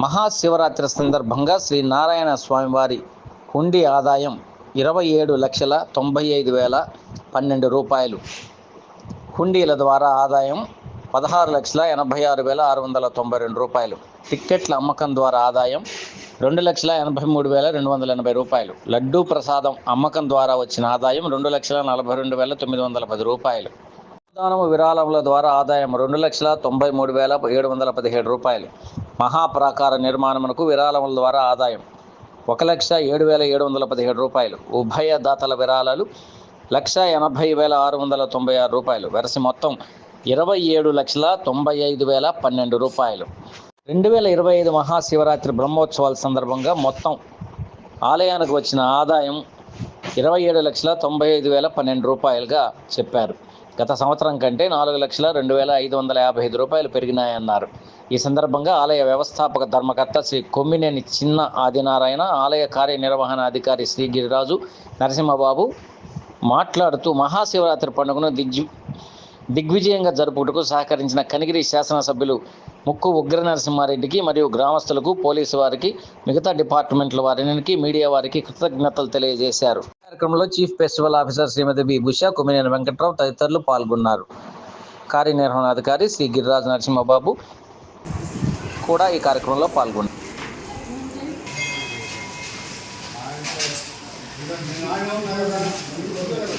మహాశివరాత్రి సందర్భంగా శ్రీ నారాయణ స్వామివారి హుండీ ఆదాయం ఇరవై ఏడు లక్షల తొంభై ఐదు వేల పన్నెండు రూపాయలు. హుండీల ద్వారా ఆదాయం పదహారు లక్షల ఎనభై ఆరు వేల ఆరు వందల తొంభై రెండు రూపాయలు. టిక్కెట్ల అమ్మకం ద్వారా ఆదాయం రెండు లక్షల ఎనభై మూడు వేల రెండు వందల ఎనభై రూపాయలు. లడ్డూ ప్రసాదం అమ్మకం ద్వారా వచ్చిన ఆదాయం రెండు లక్షల నలభై రెండు వేల తొమ్మిది వందల పది రూపాయలు. దానము విరాళముల ద్వారా ఆదాయం రెండు లక్షల తొంభై మూడు వేల ఏడు వందల పదిహేడు రూపాయలు. మహాప్రాకార నిర్మాణమునకు విరాళముల ద్వారా ఆదాయం ఒక లక్ష ఏడు వేల ఏడు వందల పదిహేడు రూపాయలు. ఉభయ దాతల విరాళాలు లక్ష ఎనభై వేల ఆరు వందల తొంభై ఆరు రూపాయలు. వెరసి మొత్తం ఇరవై ఏడు లక్షల తొంభై ఐదు వేల పన్నెండు రూపాయలు. రెండు వేల ఇరవై ఐదు మహాశివరాత్రి బ్రహ్మోత్సవాల సందర్భంగా మొత్తం ఆలయానికి వచ్చిన ఆదాయం ఇరవై ఏడు లక్షల తొంభై ఐదు వేల పన్నెండు రూపాయలుగా చెప్పారు. గత సంవత్సరం కంటే నాలుగు లక్షల రెండు వేల ఐదు వందల యాభై ఐదు రూపాయలు పెరిగినాయన్నారు. ఈ సందర్భంగా ఆలయ వ్యవస్థాపక ధర్మకర్త శ్రీ కొమ్మినేని చిన్న ఆదినారాయణ ఆలయ కార్యనిర్వహణ అధికారి శ్రీ గిరిరాజు నరసింహబాబు మాట్లాడుతూ మహాశివరాత్రి పండుగను దిగ్జు దిగ్విజయంగా జరుపుటకు సహకరించిన కనిగిరి శాసనసభ్యులు ముక్కు ఉగ్ర నరసింహారెడ్డికి మరియు గ్రామస్తులకు పోలీసు వారికి మిగతా డిపార్ట్మెంట్ల వారికి మీడియా వారికి కృతజ్ఞతలు తెలియజేశారు. కార్యక్రమంలో chief festival officer Shrimati B. బుష Kumineni Venkatrao తదితరులు పాల్గొన్నారు. కార్యనిర్వహణాధికారి శ్రీ గిరిరాజు నరసింహబాబు కూడా ఈ కార్యక్రమంలో పాల్గొన్నారు. Thank